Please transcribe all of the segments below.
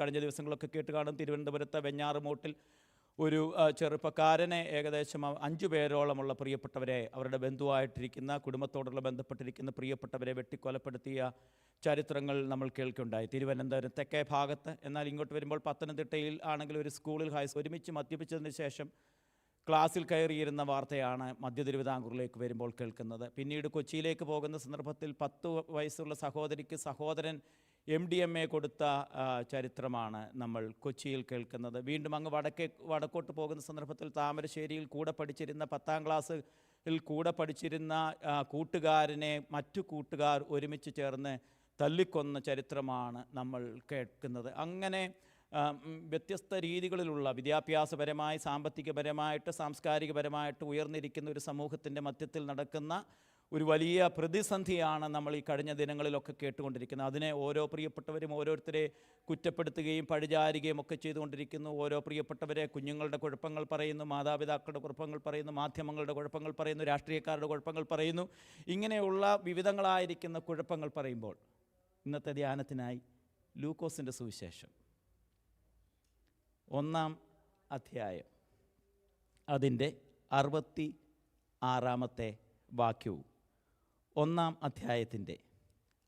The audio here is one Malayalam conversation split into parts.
കഴിഞ്ഞ ദിവസങ്ങളൊക്കെ കേട്ട് കാണും. തിരുവനന്തപുരത്തെ വെഞ്ഞാറുമൂട്ടിൽ ഒരു ചെറുപ്പക്കാരനെ ഏകദേശം അഞ്ചു പേരോളമുള്ള പ്രിയപ്പെട്ടവരെ അവരുടെ ബന്ധുവായിട്ടിരിക്കുന്ന കുടുംബത്തോടുള്ള ബന്ധപ്പെട്ടിരിക്കുന്ന പ്രിയപ്പെട്ടവരെ വെട്ടിക്കൊലപ്പെടുത്തിയ ചരിത്രങ്ങൾ നമ്മൾ കേൾക്കുണ്ടായി. തിരുവനന്തപുരം തെക്കേ ഭാഗത്ത്. എന്നാൽ ഇങ്ങോട്ട് വരുമ്പോൾ പത്തനംതിട്ടയിൽ ആണെങ്കിൽ ഒരു സ്കൂളിൽ ഹൈ ഒരുമിച്ച് മദ്യപിച്ചതിന് ശേഷം ക്ലാസ്സിൽ കയറിയിരുന്ന വാർത്തയാണ് മധ്യ തിരുവിതാംകൂറിലേക്ക് വരുമ്പോൾ കേൾക്കുന്നത്. പിന്നീട് കൊച്ചിയിലേക്ക് പോകുന്ന സന്ദർഭത്തിൽ പത്ത് വയസ്സുള്ള സഹോദരിക്ക് സഹോദരൻ എം ഡി എം എ കൊടുത്ത ചരിത്രമാണ് നമ്മൾ കൊച്ചിയിൽ കേൾക്കുന്നത്. വീണ്ടും അങ്ങ് വടക്കേ വടക്കോട്ട് പോകുന്ന സന്ദർഭത്തിൽ താമരശ്ശേരിയിൽ കൂടെ പഠിച്ചിരുന്ന പത്താം ക്ലാസ്സിൽ കൂടെ പഠിച്ചിരുന്ന കൂട്ടുകാരനെ മറ്റു കൂട്ടുകാർ ഒരുമിച്ച് ചേർന്ന് തല്ലിക്കൊന്ന ചരിത്രമാണ് നമ്മൾ കേൾക്കുന്നത്. അങ്ങനെ വ്യത്യസ്ത രീതികളിലുള്ള വിദ്യാഭ്യാസപരമായി സാമ്പത്തികപരമായിട്ട് സാംസ്കാരികപരമായിട്ട് ഉയർന്നിരിക്കുന്ന ഒരു സമൂഹത്തിന്റെ മധ്യത്തിൽ നടക്കുന്ന ഒരു വലിയ പ്രതിസന്ധിയാണ് നമ്മൾ ഈ കഴിഞ്ഞ ദിനങ്ങളിലൊക്കെ കേട്ടുകൊണ്ടിരിക്കുന്നത്. അതിനെ ഓരോ പ്രിയപ്പെട്ടവരും ഓരോരുത്തരെ കുറ്റപ്പെടുത്തുകയും പഴിചാരുകയും ഒക്കെ ചെയ്തുകൊണ്ടിരിക്കുന്നു. ഓരോ പ്രിയപ്പെട്ടവരെ കുഞ്ഞുങ്ങളുടെ കുഴപ്പങ്ങൾ പറയുന്നു മാതാപിതാക്കളുടെ കുഴപ്പങ്ങൾ പറയുന്നു മാധ്യമങ്ങളുടെ കുഴപ്പങ്ങൾ പറയുന്നു രാഷ്ട്രീയക്കാരുടെ കുഴപ്പങ്ങൾ പറയുന്നു. ഇങ്ങനെയുള്ള വിവിധങ്ങളായിരിക്കുന്ന കുഴപ്പങ്ങൾ പറയുമ്പോൾ ഇന്നത്തെ ധ്യാനത്തിനായി ലൂക്കോസിന്റെ സുവിശേഷം. ഒന്നാം അധ്യായം. അതിന്റെ അറുപത്തി ആറാമത്തെ വാക്യവും. ഒന്നാം അധ്യായത്തിന്റെ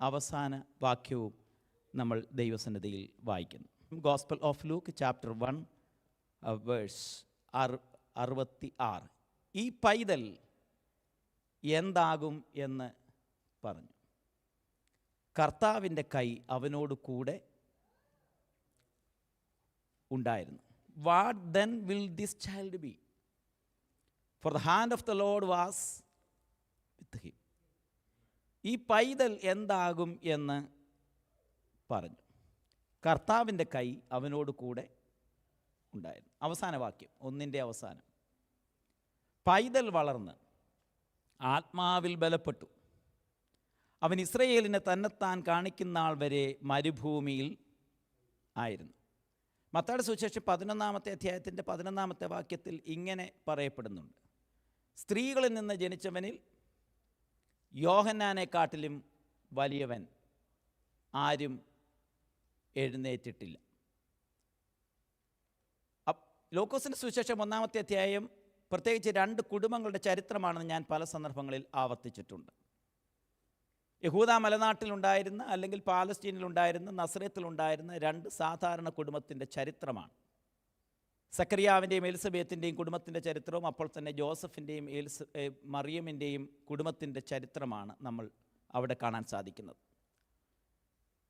അവസാന വാക്യവും നമ്മൾ ദൈവസന്നിധിയിൽ വായിക്കുന്നു. Gospel of Luke chapter one verse അറു അറുപത്തി ആറ്. ഈ പൈതൽ എന്താകും എന്ന് പറഞ്ഞു. കർത്താവിന്റെ കൈ അവനോട് കൂടെ ഉണ്ടായിരുന്നു. What then will this child be for the hand of the Lord was with him ഈ പൈതൽ എന്താകും എന്ന് പറഞ്ഞു. കർത്താവിന്റെ കൈ അവനോട് കൂടെ ഉണ്ടായിരുന്നു. അവസാന വാക്യം ഒന്നിന്റെ അവസാനം. പൈതൽ വളർന്ന് ആത്മാവിൽ ബലപ്പെട്ടു. അവൻ ഇസ്രയേലിനെ തന്നെത്താൻ കാണിക്കുന്ന ആൾ വരെ മരുഭൂമിയിൽ ആയിരുന്നു. മത്തായുടെ സുശേഷം പതിനൊന്നാമത്തെ അധ്യായത്തിന്റെ പതിനൊന്നാമത്തെ വാക്യത്തിൽ ഇങ്ങനെ പറയപ്പെടുന്നുണ്ട്. സ്ത്രീകളിൽ നിന്ന് ജനിച്ചവനിൽ യോഹന്നാനെക്കാട്ടിലും വലിയവൻ ആരും എഴുന്നേറ്റിട്ടില്ല. ലോക്കോസിന്റെ സുവിശേഷം ഒന്നാമത്തെ അധ്യായം പ്രത്യേകിച്ച് രണ്ട് കുടുംബങ്ങളുടെ ചരിത്രമാണെന്ന് ഞാൻ പല സന്ദർഭങ്ങളിൽ ആവർത്തിച്ചിട്ടുണ്ട്. യഹൂദ മലനാട്ടിലുണ്ടായിരുന്ന അല്ലെങ്കിൽ പാലസ്റ്റീനിലുണ്ടായിരുന്ന നസ്രത്തിലുണ്ടായിരുന്ന രണ്ട് സാധാരണ കുടുംബത്തിന്റെ ചരിത്രമാണ്. സക്രിയാവിന്റെയും എലിസബത്തിന്റെയും കുടുംബത്തിന്റെ ചരിത്രവും അപ്പോൾ തന്നെ ജോസഫിന്റെയും എലിസ മറിയമിന്റെയും കുടുംബത്തിന്റെ ചരിത്രമാണ് നമ്മൾ അവിടെ കാണാൻ സാധിക്കുന്നത്.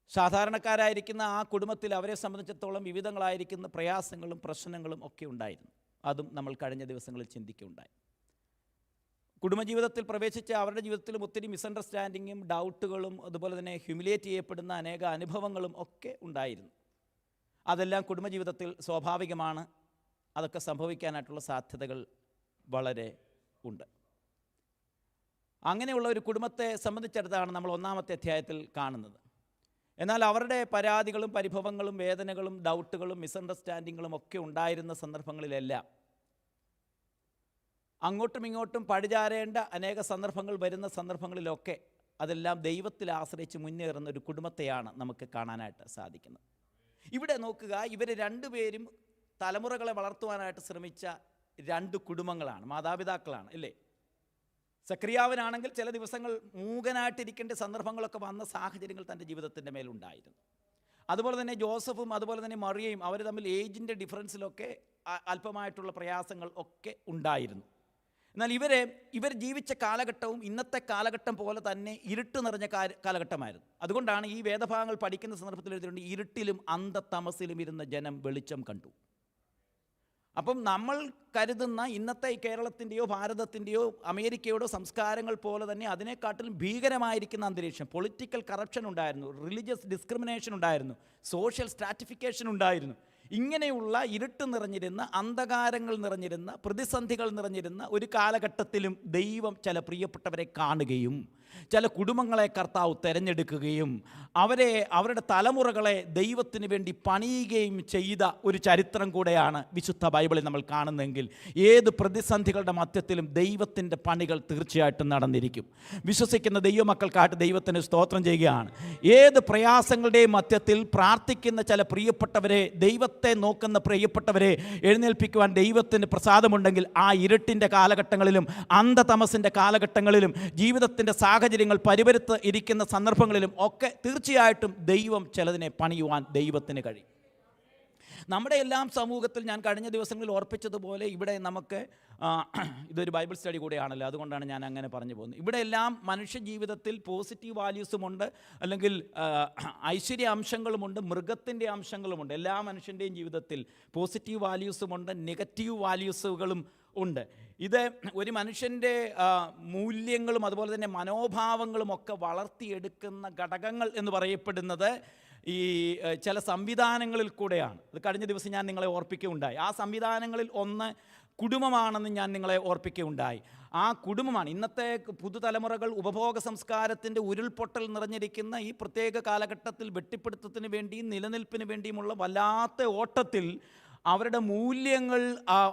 സാധാരണക്കാരായിരിക്കുന്ന ആ കുടുംബത്തിൽ അവരെ സംബന്ധിച്ചിടത്തോളം വിവിധങ്ങളായിരിക്കുന്ന പ്രയാസങ്ങളും പ്രശ്നങ്ങളും ഒക്കെ ഉണ്ടായിരുന്നു. അതും നമ്മൾ കഴിഞ്ഞ ദിവസങ്ങളിൽ ചിന്തിക്കുകയുണ്ടായി. കുടുംബജീവിതത്തിൽ പ്രവേശിച്ച അവരുടെ ജീവിതത്തിലും ഒത്തിരി മിസ്അണ്ടർസ്റ്റാൻഡിങ്ങും ഡൗട്ടുകളും അതുപോലെ തന്നെ ഹ്യൂമിലേറ്റ് ചെയ്യപ്പെടുന്ന അനേക അനുഭവങ്ങളും ഒക്കെ ഉണ്ടായിരുന്നു. അതെല്ലാം കുടുംബജീവിതത്തിൽ സ്വാഭാവികമാണ്. അതൊക്കെ സംഭവിക്കാനായിട്ടുള്ള സാധ്യതകൾ വളരെ ഉണ്ട്. അങ്ങനെയുള്ള ഒരു കുടുംബത്തെ സംബന്ധിച്ചിടത്താണ് നമ്മൾ ഒന്നാമത്തെ അധ്യായത്തിൽ കാണുന്നത്. എന്നാൽ അവരുടെ പരാതികളും പരിഭവങ്ങളും വേദനകളും ഡൗട്ടുകളും മിസ്അണ്ടർസ്റ്റാൻഡിങ്ങുകളും ഒക്കെ ഉണ്ടായിരുന്ന സന്ദർഭങ്ങളിലെല്ലാം അങ്ങോട്ടും ഇങ്ങോട്ടും പഴിചാരേണ്ട അനേക സന്ദർഭങ്ങൾ വരുന്ന സന്ദർഭങ്ങളിലൊക്കെ അതെല്ലാം ദൈവത്തിൽ ആശ്രയിച്ച് മുന്നേറുന്ന ഒരു കുടുംബത്തെയാണ് നമുക്ക് കാണാനായിട്ട് സാധിക്കുന്നത്. ഇവിടെ നോക്കുക ഇവർ രണ്ടുപേരും തലമുറകളെ വളർത്തുവാനായിട്ട് ശ്രമിച്ച രണ്ട് കുടുംബങ്ങളാണ് മാതാപിതാക്കളാണ് അല്ലേ? സക്രിയാവനാണെങ്കിൽ ചില ദിവസങ്ങൾ മൂകനായിട്ടിരിക്കേണ്ട സന്ദർഭങ്ങളൊക്കെ വന്ന സാഹചര്യങ്ങൾ തന്റെ ജീവിതത്തിന്റെ മേലുണ്ടായിരുന്നു. അതുപോലെ തന്നെ ജോസഫും അതുപോലെ തന്നെ മറിയയും അവർ തമ്മിൽ ഏജിന്റെ ഡിഫറൻസിലൊക്കെ അല്പമായിട്ടുള്ള പ്രയാസങ്ങൾ ഒക്കെ ഉണ്ടായിരുന്നു. എന്നാൽ ഇവരെ ഇവർ ജീവിച്ച കാലഘട്ടവും ഇന്നത്തെ കാലഘട്ടം പോലെ തന്നെ ഇരുട്ട് നിറഞ്ഞ കാല- കാലഘട്ടമായിരുന്നു. അതുകൊണ്ടാണ് ഈ വേദഭാഗങ്ങൾ പഠിക്കുന്ന സന്ദർഭത്തിൽ എഴുതിയിട്ടുണ്ട് ഇരുട്ടിലും അന്ധതമസിലും ഇരുന്ന ജനം വെളിച്ചം കണ്ടു. അപ്പം നമ്മൾ കരുതുന്ന ഇന്നത്തെ കേരളത്തിന്റെയോ ഭാരതത്തിന്റെയോ അമേരിക്കയുടെ സംസ്കാരങ്ങൾ പോലെ തന്നെ അതിനെക്കാട്ടിലും ഭീകരമായിരിക്കുന്ന അന്തരീക്ഷം പൊളിറ്റിക്കൽ കറപ്ഷൻ ഉണ്ടായിരുന്നു റിലീജിയസ് ഡിസ്ക്രിമിനേഷൻ ഉണ്ടായിരുന്നു സോഷ്യൽ സ്ട്രാറ്റിഫിക്കേഷൻ ഉണ്ടായിരുന്നു. ഇങ്ങനെയുള്ള ഇരുട്ട് നിറഞ്ഞിരുന്ന അന്ധകാരങ്ങൾ നിറഞ്ഞിരുന്ന പ്രതിസന്ധികൾ നിറഞ്ഞിരുന്ന ഒരു കാലഘട്ടത്തിലും ദൈവം ചില പ്രിയപ്പെട്ടവരെ കാണുകയും ചില കുടുംബങ്ങളെ കർത്താവ് തിരഞ്ഞെടുക്കുകയും അവരെ അവരുടെ തലമുറകളെ ദൈവത്തിന് വേണ്ടി പണിയുകയും ചെയ്ത ഒരു ചരിത്രം കൂടെയാണ് വിശുദ്ധ ബൈബിളിൽ നമ്മൾ കാണുന്നതെങ്കിൽ ഏത് പ്രതിസന്ധികളുടെ മധ്യത്തിലും ദൈവത്തിന്റെ പണികൾ തീർച്ചയായിട്ടും നടന്നിരിക്കും. വിശ്വസിക്കുന്ന ദൈവമക്കൾക്കായിട്ട് ദൈവത്തിന് സ്തോത്രം ചെയ്യുകയാണ്. ഏത് പ്രയാസങ്ങളുടെയും മധ്യത്തിൽ പ്രാർത്ഥിക്കുന്ന ചില പ്രിയപ്പെട്ടവരെ ദൈവത്തെ നോക്കുന്ന പ്രിയപ്പെട്ടവരെ എഴുന്നേൽപ്പിക്കുവാൻ ദൈവത്തിന് പ്രസാദമുണ്ടെങ്കിൽ ആ ഇരുട്ടിന്റെ കാലഘട്ടങ്ങളിലും അന്ധതമസിന്റെ കാലഘട്ടങ്ങളിലും ജീവിതത്തിന്റെ സാഹചര്യങ്ങൾ പരിവരുത്ത് ഇരിക്കുന്ന സന്ദർഭങ്ങളിലും ഒക്കെ തീർച്ചയായിട്ടും ദൈവം ചിലതിനെ പണിയുവാൻ ദൈവത്തിന് കഴിയും. നമ്മുടെ എല്ലാം സമൂഹത്തിൽ ഞാൻ കഴിഞ്ഞ ദിവസങ്ങളിൽ ഓർപ്പിച്ചതുപോലെ ഇവിടെ നമുക്ക് ഇതൊരു ബൈബിൾ സ്റ്റഡി കൂടെയാണല്ലോ. അതുകൊണ്ടാണ് ഞാൻ അങ്ങനെ പറഞ്ഞു പോകുന്നത്. ഇവിടെ എല്ലാം മനുഷ്യ ജീവിതത്തിൽ പോസിറ്റീവ് വാല്യൂസുമുണ്ട് അല്ലെങ്കിൽ ഐശ്വര്യ അംശങ്ങളുമുണ്ട് മൃഗത്തിന്റെ അംശങ്ങളുമുണ്ട് എല്ലാ മനുഷ്യന്റെയും ജീവിതത്തിൽ പോസിറ്റീവ് വാല്യൂസുമുണ്ട് നെഗറ്റീവ് വാല്യൂസുകളും ഉണ്ട്. ഇത് ഒരു മനുഷ്യന്റെ മൂല്യങ്ങളും അതുപോലെ തന്നെ മനോഭാവങ്ങളും ഒക്കെ വളർത്തിയെടുക്കുന്ന ഘടകങ്ങൾ എന്ന് പറയപ്പെടുന്നത് ഈ ചില സംവിധാനങ്ങളിൽ കൂടെയാണ്. അത് കഴിഞ്ഞ ദിവസം ഞാൻ നിങ്ങളെ ഓർപ്പിക്കുകയുണ്ടായി. ആ സംവിധാനങ്ങളിൽ ഒന്ന് കുടുംബമാണെന്ന് ഞാൻ നിങ്ങളെ ഓർപ്പിക്കുകയുണ്ടായി. ആ കുടുംബമാണ് ഇന്നത്തെ പുതുതലമുറകൾ ഉപഭോഗ സംസ്കാരത്തിന്റെ ഉരുൾപൊട്ടൽ നിറഞ്ഞിരിക്കുന്ന ഈ പ്രത്യേക കാലഘട്ടത്തിൽ വെട്ടിപ്പിടുത്തത്തിന് വേണ്ടിയും നിലനിൽപ്പിന് വേണ്ടിയുമുള്ള വല്ലാത്ത ഓട്ടത്തിൽ അവരുടെ മൂല്യങ്ങൾ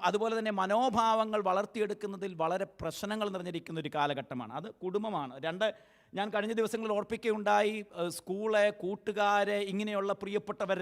അതുപോലെ തന്നെ മനോഭാവങ്ങൾ വളർത്തിയെടുക്കുന്നതിൽ വളരെ പ്രശ്നങ്ങൾ നിറഞ്ഞിരിക്കുന്ന ഒരു കാലഘട്ടമാണ്. അത് കുടുംബമാണ്. രണ്ട് ഞാൻ കഴിഞ്ഞ ദിവസങ്ങളിൽ ഓർപ്പിക്കുകയുണ്ടായി സ്കൂളെ കൂട്ടുകാരെ ഇങ്ങനെയുള്ള പ്രിയപ്പെട്ടവർ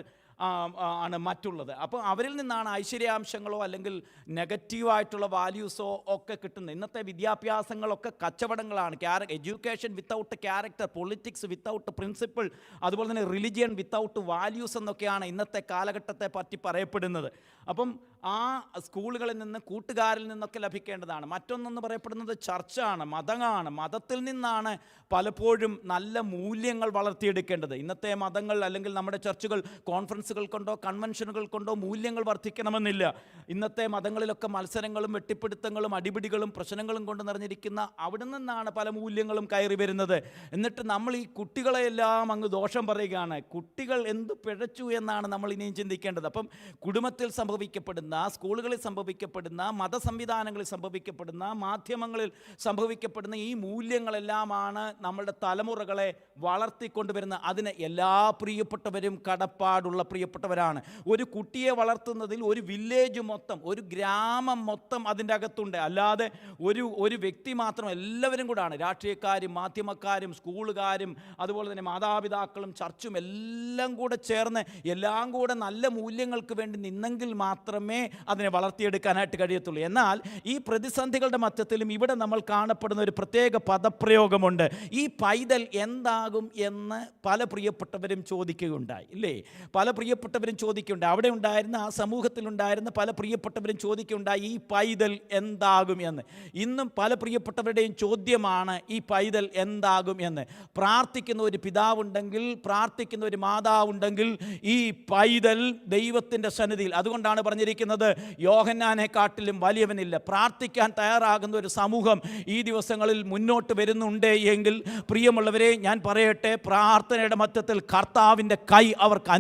ആണ് മറ്റുള്ളത്. അപ്പോൾ അവരിൽ നിന്നാണ് ഐശ്വര്യാംശങ്ങളോ അല്ലെങ്കിൽ നെഗറ്റീവായിട്ടുള്ള വാല്യൂസോ ഒക്കെ കിട്ടുന്നത്. ഇന്നത്തെ വിദ്യാഭ്യാസങ്ങളൊക്കെ കച്ചവടങ്ങളാണ്. ക്യാര education without character politics without principle അതുപോലെ തന്നെ റിലിജിയൻ വിത്തൗട്ട് വാല്യൂസ് എന്നൊക്കെയാണ് ഇന്നത്തെ കാലഘട്ടത്തെ പറ്റി പറയപ്പെടുന്നത്. അപ്പം ആ സ്കൂളുകളിൽ നിന്ന് കൂട്ടുകാരിൽ നിന്നൊക്കെ ലഭിക്കേണ്ടതാണ്. മറ്റൊന്നെന്ന് പറയപ്പെടുന്നത് ചർച്ചാണ് മതമാണ്. മതത്തിൽ നിന്നാണ് പലപ്പോഴും നല്ല മൂല്യങ്ങൾ വളർത്തിയെടുക്കേണ്ടത്. ഇന്നത്തെ മതങ്ങൾ അല്ലെങ്കിൽ നമ്മുടെ ചർച്ചുകൾ കോൺഫറൻസുകൾ കൊണ്ടോ കൺവെൻഷനുകൾ കൊണ്ടോ മൂല്യങ്ങൾ വർദ്ധിക്കണമെന്നില്ല. ഇന്നത്തെ മതങ്ങളിലൊക്കെ മത്സരങ്ങളും വെട്ടിപ്പിടുത്തങ്ങളും അടിപിടികളും പ്രശ്നങ്ങളും കൊണ്ട് നിറഞ്ഞിരിക്കുന്ന അവിടെ നിന്നാണ് പല മൂല്യങ്ങളും കയറി വരുന്നത്. എന്നിട്ട് നമ്മൾ ഈ കുട്ടികളെയെല്ലാം അങ്ങ് ദോഷം പറയുകയാണ്. കുട്ടികൾ എന്ത് പിഴച്ചു എന്നാണ് നമ്മൾ ഇനിയും ചിന്തിക്കേണ്ടത്. അപ്പം കുടുംബത്തിൽ സംഭവിക്കപ്പെടുന്ന സ്കൂളുകളിൽ സംഭവിക്കപ്പെടുന്ന മത സംവിധാനങ്ങളിൽ സംഭവിക്കപ്പെടുന്ന മാധ്യമങ്ങളിൽ സംഭവിക്കപ്പെടുന്ന ഈ മൂല്യങ്ങളെല്ലാമാണ് നമ്മളുടെ തലമുറകളെ വളർത്തിക്കൊണ്ടുവരുന്ന അതിന് എല്ലാ പ്രിയപ്പെട്ടവരും കടപ്പാടുള്ള പ്രിയപ്പെട്ടവരാണ്. ഒരു കുട്ടിയെ വളർത്തുന്നതിൽ ഒരു വില്ലേജ് മൊത്തം ഒരു ഗ്രാമം മൊത്തം അതിന്റെ അകത്തുണ്ട്. അല്ലാതെ ഒരു ഒരു വ്യക്തി മാത്രം എല്ലാവരും കൂടാണ്. രാഷ്ട്രീയക്കാരും മാധ്യമക്കാരും സ്കൂളുകാരും അതുപോലെ തന്നെ മാതാപിതാക്കളും ചർച്ചും എല്ലാം കൂടെ ചേർന്ന് എല്ലാം കൂടെ നല്ല മൂല്യങ്ങൾക്ക് വേണ്ടി നിന്നെങ്കിൽ മാത്രമേ അതിനെ വളർത്തിയെടുക്കാനായിട്ട് കഴിയത്തുള്ളൂ. എന്നാൽ ഈ പ്രതിസന്ധികളുടെ മധ്യത്തിലും ഇവിടെ നമ്മൾ കാണപ്പെടുന്ന ഒരു പ്രത്യേക പദപ്രയോഗമുണ്ട്. ഈ പൈതൽ എന്താകും എന്ന് പല പ്രിയപ്പെട്ടവരും ചോദിക്കുകയുണ്ടായി ഇല്ലേ? പല പ്രിയപ്പെട്ടവരും ചോദിക്കുന്നുണ്ട് അവിടെ ഉണ്ടായിരുന്ന ആ സമൂഹത്തിലുണ്ടായിരുന്ന പല പ്രിയപ്പെട്ടവരും ചോദിക്കുണ്ടായി ഈ പൈതൽ എന്താകും എന്ന്? ഇന്നും പല പ്രിയപ്പെട്ടവരുടെയും ചോദ്യമാണ് ഈ പൈതൽ എന്താകും എന്ന്? പ്രാർത്ഥിക്കുന്ന ഒരു പിതാവുണ്ടെങ്കിൽ പ്രാർത്ഥിക്കുന്ന ഒരു മാതാവുണ്ടെങ്കിൽ ഈ പൈതൽ ദൈവത്തിന്റെ സന്നിധിയിൽ അതുകൊണ്ടാണ് പറഞ്ഞിരിക്കുന്നത് യോഹന്നാനെ കാട്ടിലും വലിയവനില്ല. പ്രാർത്ഥിക്കാൻ തയ്യാറാകുന്ന ഒരു സമൂഹം ഈ ദിവസങ്ങളിൽ മുന്നോട്ട് വരുന്നുണ്ട് എങ്കിൽ പ്രിയമുള്ളവരെ ഞാൻ പറയട്ടെ പ്രാർത്ഥനയുടെ മധ്യത്തിൽ കർത്താവിന്റെ കൈ അവർക്ക്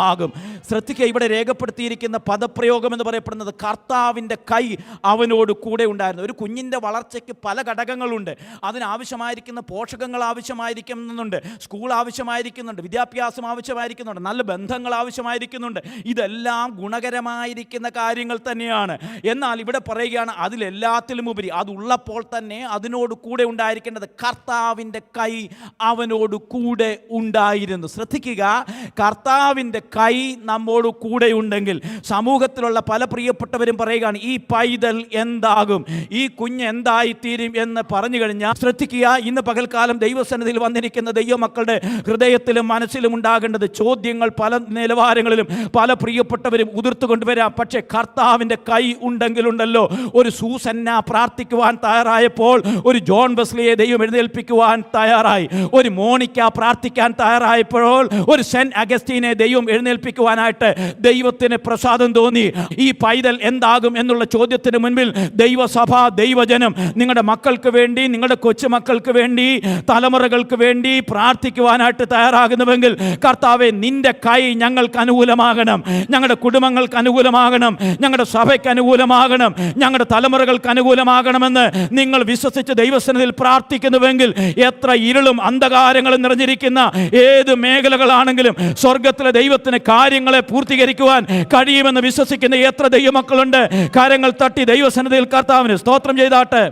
അനുകൂലമാകും ശ്രദ്ധിക്കുക ഇവിടെ രേഖപ്പെടുത്തിയിരിക്കുന്ന പദപ്രയോഗം എന്ന് പറയപ്പെടുന്നത് കർത്താവിന്റെ കൈ അവനോട് കൂടെ ഉണ്ടായിരുന്നു. ഒരു കുഞ്ഞിന്റെ വളർച്ചയ്ക്ക് പല ഘടകങ്ങളുണ്ട്. അതിനാവശ്യമായിരിക്കുന്ന പോഷകങ്ങൾ ആവശ്യമായിരിക്കുന്നുണ്ട്. സ്കൂൾ ആവശ്യമായിരിക്കുന്നുണ്ട്. വിദ്യാഭ്യാസം ആവശ്യമായിരിക്കുന്നുണ്ട്. നല്ല ബന്ധങ്ങൾ ആവശ്യമായിരിക്കുന്നുണ്ട്. ഇതെല്ലാം ഗുണകരമായിരിക്കുന്ന കാര്യങ്ങൾ തന്നെയാണ്. എന്നാൽ ഇവിടെ പറയുകയാണ് അതിലെല്ലാത്തിലും ഉപരി അതുള്ളപ്പോൾ തന്നെ അതിനോട് കൂടെ ഉണ്ടായിരിക്കേണ്ടത് കർത്താവിന്റെ കൈ അവനോട് കൂടെ ഉണ്ടായിരുന്നു. ശ്രദ്ധിക്കുക കർത്താവിന്റെ കൈ നമ്മോട് കൂടെ ഉണ്ടെങ്കിൽ സമൂഹത്തിലുള്ള പല പ്രിയപ്പെട്ടവരും പറയുകയാണ് ഈ പൈതൽ എന്താകും? ഈ കുഞ്ഞ് എന്തായിത്തീരും? എന്ന് പറഞ്ഞു കഴിഞ്ഞാൽ ശ്രദ്ധിക്കുക ഇന്ന് പകൽക്കാലം ദൈവസന്നിധിയിൽ വന്നിരിക്കുന്ന ദൈവമക്കളുടെ ഹൃദയത്തിലും മനസ്സിലും ഉണ്ടാകേണ്ടത് ചോദ്യങ്ങൾ പല നിലവാരങ്ങളിലും പല പ്രിയപ്പെട്ടവരും ഉതിർത്തു കൊണ്ടുവരാം. പക്ഷേ കർത്താവിന്റെ കൈ ഉണ്ടെങ്കിലുണ്ടല്ലോ ഒരു സൂസന്ന പ്രാർത്ഥിക്കുവാൻ തയ്യാറായപ്പോൾ ഒരു ജോൺ ബസ്ലിയെ ദൈവം എഴുന്നേൽപ്പിക്കുവാൻ തയ്യാറായി. ഒരു മോണിക്ക പ്രാർത്ഥിക്കാൻ തയ്യാറായപ്പോൾ ഒരു സെന്റ് അഗസ്റ്റീനെ ദൈവം എഴുന്നേൽപ്പിക്കുവാനായിട്ട് ദൈവത്തിന് പ്രസാദം തോന്നി. ഈ പൈതൽ എന്താകും എന്നുള്ള ചോദ്യത്തിന് മുൻപിൽ ദൈവസഭ ദൈവജനം നിങ്ങളുടെ മക്കൾക്ക് വേണ്ടി നിങ്ങളുടെ കൊച്ചുമക്കൾക്ക് വേണ്ടി തലമുറകൾക്ക് വേണ്ടി പ്രാർത്ഥിക്കുവാനായിട്ട് തയ്യാറാകുന്നുവെങ്കിൽ കർത്താവെ നിന്റെ കൈ ഞങ്ങൾക്ക് അനുകൂലമാകണം. ഞങ്ങളുടെ കുടുംബങ്ങൾക്ക് അനുകൂലമാകണം. ഞങ്ങളുടെ സഭയ്ക്ക് അനുകൂലമാകണം. ഞങ്ങളുടെ തലമുറകൾക്ക് അനുകൂലമാകണമെന്ന് നിങ്ങൾ വിശ്വസിച്ച് ദൈവസനത്തിൽ പ്രാർത്ഥിക്കുന്നുവെങ്കിൽ എത്ര ഇരുളും അന്ധകാരങ്ങളും നിറഞ്ഞിരിക്കുന്ന ഏത് മേഖലകളാണെങ്കിലും സ്വർഗത്തിലെ ദൈവത്തിന് കാര്യങ്ങളെ പൂർത്തീകരിക്കുവാൻ കഴിയുമെന്ന് വിശ്വസിക്കുന്ന എത്ര ദൈവമക്കളുണ്ട്? കാര്യങ്ങൾ തട്ടി ദൈവസന്നിധിയിൽ കർത്താവിന് സ്തോത്രം ചെയ്താട്ടെ.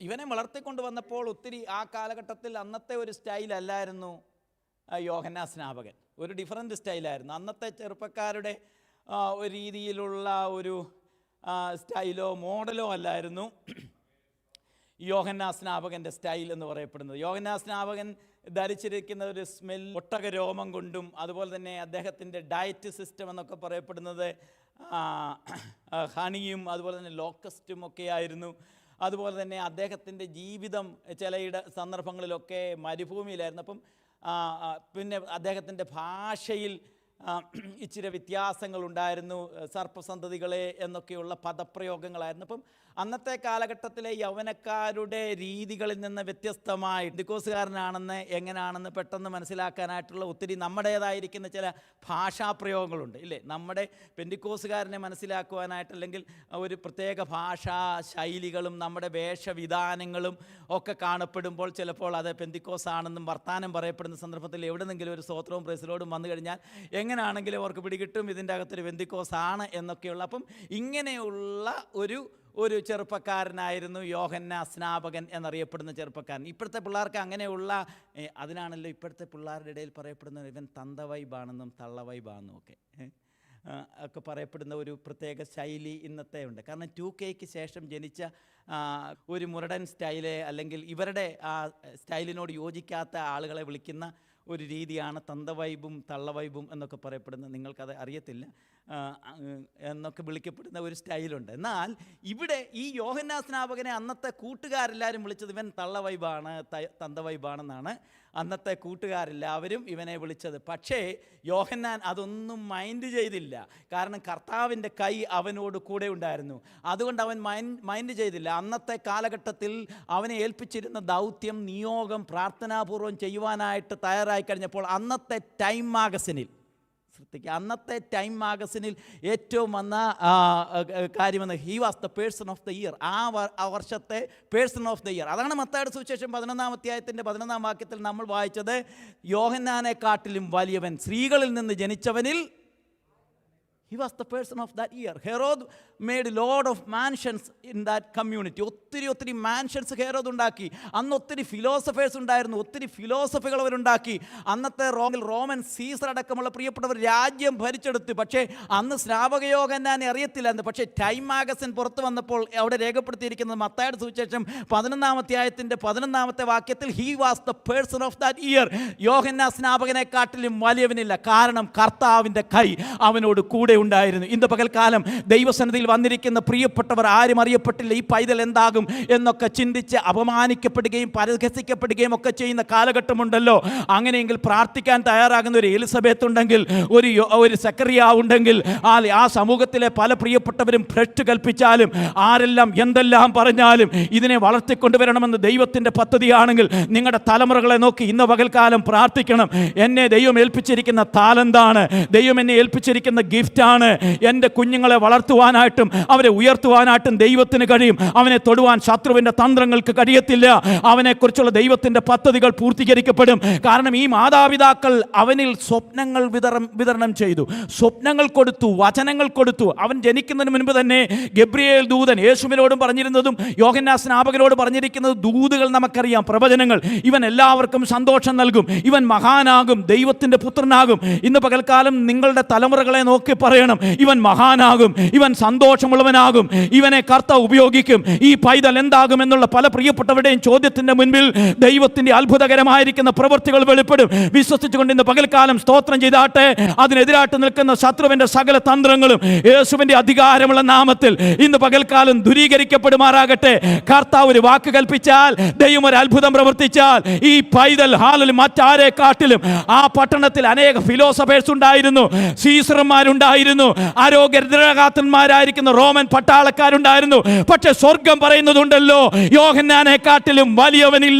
ഇവനെ വളർത്തിക്കൊണ്ട് വന്നപ്പോൾ ഒത്തിരി ആ കാലഘട്ടത്തിൽ അന്നത്തെ ഒരു സ്റ്റൈൽ അല്ലായിരുന്നു യോഹന്നാ സ്നാപകൻ. ഒരു ഡിഫറെന്റ് സ്റ്റൈലായിരുന്നു അന്നത്തെ ചെറുപ്പക്കാരുടെ രീതിയിലുള്ള ഒരു സ്റ്റൈലോ മോഡലോ അല്ലായിരുന്നു. യോഹന്നാ സ്നാപകന്റെ സ്റ്റൈൽ എന്ന് പറയപ്പെടുന്നത്. യോഹന്നാ സ്നാപകൻ ധരിച്ചിരിക്കുന്ന ഒരു സ്മെൽ ഒട്ടക രോമം കൊണ്ടും അതുപോലെ തന്നെ അദ്ദേഹത്തിന്റെ ഡയറ്റ് സിസ്റ്റം എന്നൊക്കെ പറയപ്പെടുന്നത് ഹണിയും അതുപോലെ തന്നെ ലോക്കസ്റ്റും ഒക്കെ ആയിരുന്നു. അതുപോലെ തന്നെ അദ്ദേഹത്തിന്റെ ജീവിതം ചിലയിട സന്ദർഭങ്ങളിലൊക്കെ മരുഭൂമിയിലായിരുന്നു. അപ്പം പിന്നെ അദ്ദേഹത്തിന്റെ ഭാഷയിൽ ഇച്ചിരി വ്യത്യാസങ്ങളുണ്ടായിരുന്നു സർപ്പസന്തതികളെ എന്നൊക്കെയുള്ള പദപ്രയോഗങ്ങളായിരുന്നു. അപ്പം അന്നത്തെ കാലഘട്ടത്തിലെ യൗവനക്കാരുടെ രീതികളിൽ നിന്ന് വ്യത്യസ്തമായി ഡിക്കോസുകാരനാണെന്ന് എങ്ങനെയാണെന്ന് പെട്ടെന്ന് മനസ്സിലാക്കാനായിട്ടുള്ള ഒത്തിരി നമ്മുടേതായിരിക്കുന്ന ചില ഭാഷാപ്രയോഗങ്ങളുണ്ട് ഇല്ലേ? നമ്മുടെ പെൻഡിക്കോസുകാരനെ മനസ്സിലാക്കുവാനായിട്ട് അല്ലെങ്കിൽ ഒരു പ്രത്യേക ഭാഷാ ശൈലികളും നമ്മുടെ വേഷവിധാനങ്ങളും ഒക്കെ കാണപ്പെടുമ്പോൾ ചിലപ്പോൾ അത് പെന്തിക്കോസ് ആണെന്നും വർത്താനം പറയപ്പെടുന്ന സന്ദർഭത്തിൽ എവിടെന്നെങ്കിലും ഒരു സ്തോത്രവും പ്രസിലോടും വന്നു കഴിഞ്ഞാൽ എങ്ങനെയാണെങ്കിലും അവർക്ക് പിടികിട്ടും ഇതിന്റെ അകത്തൊരു പെന്തിക്കോസ് എന്നൊക്കെയുള്ള. അപ്പം ഇങ്ങനെയുള്ള ഒരു ഒരു ചെറുപ്പക്കാരനായിരുന്നു യോഹന്ന സ്നാപകൻ എന്നറിയപ്പെടുന്ന ചെറുപ്പക്കാരൻ. ഇപ്പോഴത്തെ പിള്ളേർക്ക് അങ്ങനെയുള്ള അതിനാണല്ലോ ഇപ്പോഴത്തെ പിള്ളേരുടെ ഇടയിൽ പറയപ്പെടുന്ന ഇവൻ തന്ത വൈബാണെന്നും തള്ള വൈബാണെന്നും ഒക്കെ ഒക്കെ പറയപ്പെടുന്ന ഒരു പ്രത്യേക ശൈലി ഇന്നത്തെ ഉണ്ട്. കാരണം ടു കെക്ക് ശേഷം ജനിച്ച ഒരു മുരടൻ സ്റ്റൈൽ അല്ലെങ്കിൽ ഇവരുടെ ആ സ്റ്റൈലിനോട് യോജിക്കാത്ത ആളുകളെ വിളിക്കുന്ന ഒരു രീതിയാണ് തന്തവൈബും തള്ളവൈബും എന്നൊക്കെ പറയപ്പെടുന്നത്. നിങ്ങൾക്കത് അറിയത്തില്ല. എന്നൊക്കെ വിളിക്കപ്പെടുന്ന ഒരു സ്റ്റൈലുണ്ട്. എന്നാൽ ഇവിടെ ഈ യോഹന്നാസ്നാപകനെ അന്നത്തെ കൂട്ടുകാരെല്ലാവരും വിളിച്ചത് ഇവൻ തള്ളവൈബാണ് തന്തവൈബാണെന്നാണ് അന്നത്തെ കൂട്ടുകാരെല്ലാവരും ഇവനെ വിളിച്ചത്. പക്ഷേ യോഹന്നാൻ അതൊന്നും മൈൻഡ് ചെയ്തില്ല. കാരണം കർത്താവിന്റെ കൈ അവനോട് കൂടെ ഉണ്ടായിരുന്നു. അതുകൊണ്ട് അവൻ മൈൻഡ് ചെയ്തില്ല. അന്നത്തെ കാലഘട്ടത്തിൽ അവനെ ഏൽപ്പിച്ചിരുന്ന ദൗത്യം നിയോഗം പ്രാർത്ഥനാപൂർവം ചെയ്യുവാനായിട്ട് തയ്യാറായി കഴിഞ്ഞപ്പോൾ അന്നത്തെ ടൈം മാഗസിനിൽ ശ്രദ്ധിക്കുക അന്നത്തെ ടൈം മാഗസിനിൽ ഏറ്റവും വന്ന കാര്യമെന്ന് he was the person of the year ആ വർഷത്തെ പേഴ്സൺ ഓഫ് ദ ഇയർ അതാണ് മത്തായുടെ സുവിശേഷം പതിനൊന്നാം അധ്യായത്തിന്റെ പതിനൊന്നാം വാക്യത്തിൽ നമ്മൾ വായിച്ചത്. യോഹന്നാനെക്കാട്ടിലും വലിയവൻ സ്ത്രീകളിൽ നിന്ന് ജനിച്ചവനിൽ he was the person of that year Herod made load of mansions in that community ഒത്തിരി ഒത്തിരി മാൻഷൻസ് ഹെറോദ് ഉണ്ടാക്കി. അന്ന് ഒത്തിരി ഫിലോസഫേഴ്സ് ഉണ്ടായിരുന്നു. ഒത്തിരി ഫിലോസഫികൾ അവരുണ്ടാക്കി അന്നത്തെ റോമിൽ റോമൻ സീസർ അടക്കമുള്ള പ്രിയപ്പെട്ടവർ രാജ്യം ഭരിച്ചെടുത്ത്. പക്ഷേ അന്ന് സ്നാപകയോഗന്നാനെ അറിയത്തില്ലായിരുന്നു പക്ഷേ ടൈം മാഗസിൻ പുറത്തു വന്നപ്പോൾ അവിടെ രേഖപ്പെടുത്തിയിരിക്കുന്നത് മത്തായുടെ സുവിശേഷം പതിനൊന്നാമത്തെ ആയത്തിന്റെ പതിനൊന്നാമത്തെ വാക്യത്തിൽ he was the person of that year Yohanna സ്നാപകനെക്കാട്ടിലും വലിയവനില്ല. കാരണം കർത്താവിന്റെ കൈ അവനോട് കൂടെ ഉണ്ടായിരുന്നു. ഇന്ന് പകൽക്കാലം ദൈവസന്നിധിയിൽ വന്നിരിക്കുന്ന പ്രിയപ്പെട്ടവർ ആരും അറിയപ്പെട്ടില്ല. ഈ പൈതൽ എന്താകും എന്നൊക്കെ ചിന്തിച്ച് അപമാനിക്കപ്പെടുകയും പരിഹസിക്കപ്പെടുകയും ഒക്കെ ചെയ്യുന്ന കാലഘട്ടമുണ്ടല്ലോ. അങ്ങനെയെങ്കിൽ പ്രാർത്ഥിക്കാൻ തയ്യാറാകുന്ന ഒരു എലിസബത്ത് ഉണ്ടെങ്കിൽ ഒരു ഒരു സെക്രിയ ഉണ്ടെങ്കിൽ ആ ആ സമൂഹത്തിലെ പല പ്രിയപ്പെട്ടവരും ഭ്രഷ്ട് കൽപ്പിച്ചാലും ആരെല്ലാം എന്തെല്ലാം പറഞ്ഞാലും ഇതിനെ വളർത്തിക്കൊണ്ടുവരണമെന്ന് ദൈവത്തിന്റെ പദ്ധതിയാണെങ്കിൽ നിങ്ങളുടെ തലമുറകളെ നോക്കി ഇന്ന് പകൽക്കാലം പ്രാർത്ഥിക്കണം. എന്നെ ദൈവം ഏൽപ്പിച്ചിരിക്കുന്ന താലന്താണ് ദൈവം എന്നെ ഏൽപ്പിച്ചിരിക്കുന്ന ഗിഫ്റ്റാണ് എന്റെ കുഞ്ഞുങ്ങളെ വളർത്തുവാനായിട്ടും അവരെ ഉയർത്തുവാനായിട്ടും ദൈവത്തിന് കഴിയും. അവനെ തൊടുവാൻ ശത്രുവിന്റെ തന്ത്രങ്ങൾക്ക് കഴിയത്തില്ല. അവനെക്കുറിച്ചുള്ള ദൈവത്തിന്റെ പദ്ധതികൾ പൂർത്തീകരിക്കപ്പെടും. കാരണം ഈ മാതാപിതാക്കൾ അവനിൽ സ്വപ്നങ്ങൾ വിതരണം വിതരണം ചെയ്തു. സ്വപ്നങ്ങൾ കൊടുത്തു വചനങ്ങൾ കൊടുത്തു. അവൻ ജനിക്കുന്നതിന് മുൻപ് തന്നെ ഗബ്രിയേൽ ദൂതൻ യേശുവിനോടും പറഞ്ഞിരുന്നതും യോഹന്നാ സ്നാപകരോട് പറഞ്ഞിരിക്കുന്നത് ദൂതുകൾ നമുക്കറിയാം പ്രവചനങ്ങൾ. ഇവൻ എല്ലാവർക്കും സന്തോഷം നൽകും. ഇവൻ മഹാനാകും ദൈവത്തിന്റെ പുത്രനാകും. ഇന്ന് പകൽക്കാലം നിങ്ങളുടെ തലമുറകളെ നോക്കി പറയണം. ഇവൻ മഹാനാകും. ഇവൻ സന്തോഷമുള്ളവനാകും. ഇവനെ കർത്ത ഉപയോഗിക്കും. ഈ പൈതൽ എന്താകും എന്നുള്ള പല പ്രിയപ്പെട്ടവരുടെയും ചോദ്യത്തിന്റെ മുൻപിൽ ദൈവത്തിന്റെ അത്ഭുതകരമായിരിക്കുന്ന പ്രവൃത്തികൾ വെളിപ്പെടും. വിശ്വസിച്ചുകൊണ്ട് ഇന്ന് പകൽക്കാലം സ്തോത്രം ചെയ്താട്ടെ. അതിനെതിരായിട്ട് നിൽക്കുന്ന ശത്രുവിന്റെ സകല തന്ത്രങ്ങളും യേശുവിന്റെ അധികാരമുള്ള നാമത്തിൽ ഇന്ന് പകൽക്കാലം ദുരീകരിക്കപ്പെടുമാറാകട്ടെ. കർത്താവ് ഒരു വാക്ക് കൽപ്പിച്ചാൽ ദൈവം ഒരു അത്ഭുതം പ്രവർത്തിച്ചാൽ ഈ പൈതൽ ഹാലിൽ മറ്റാരെ കാട്ടിലും ആ പട്ടണത്തിൽ അനേക ഫിലോസഫേഴ്സ് ഉണ്ടായിരുന്നു സീസർമാരുണ്ടായിരുന്നു ആരോഗ്യകാത്തന്മാരായിരിക്കുന്ന റോമൻ പട്ടാളക്കാരുണ്ടായിരുന്നു. പക്ഷെ സ്വർഗം പറയുന്നതുണ്ടല്ലോ യോഹന്നാനെ കാട്ടിലും വലിയവനില്ല.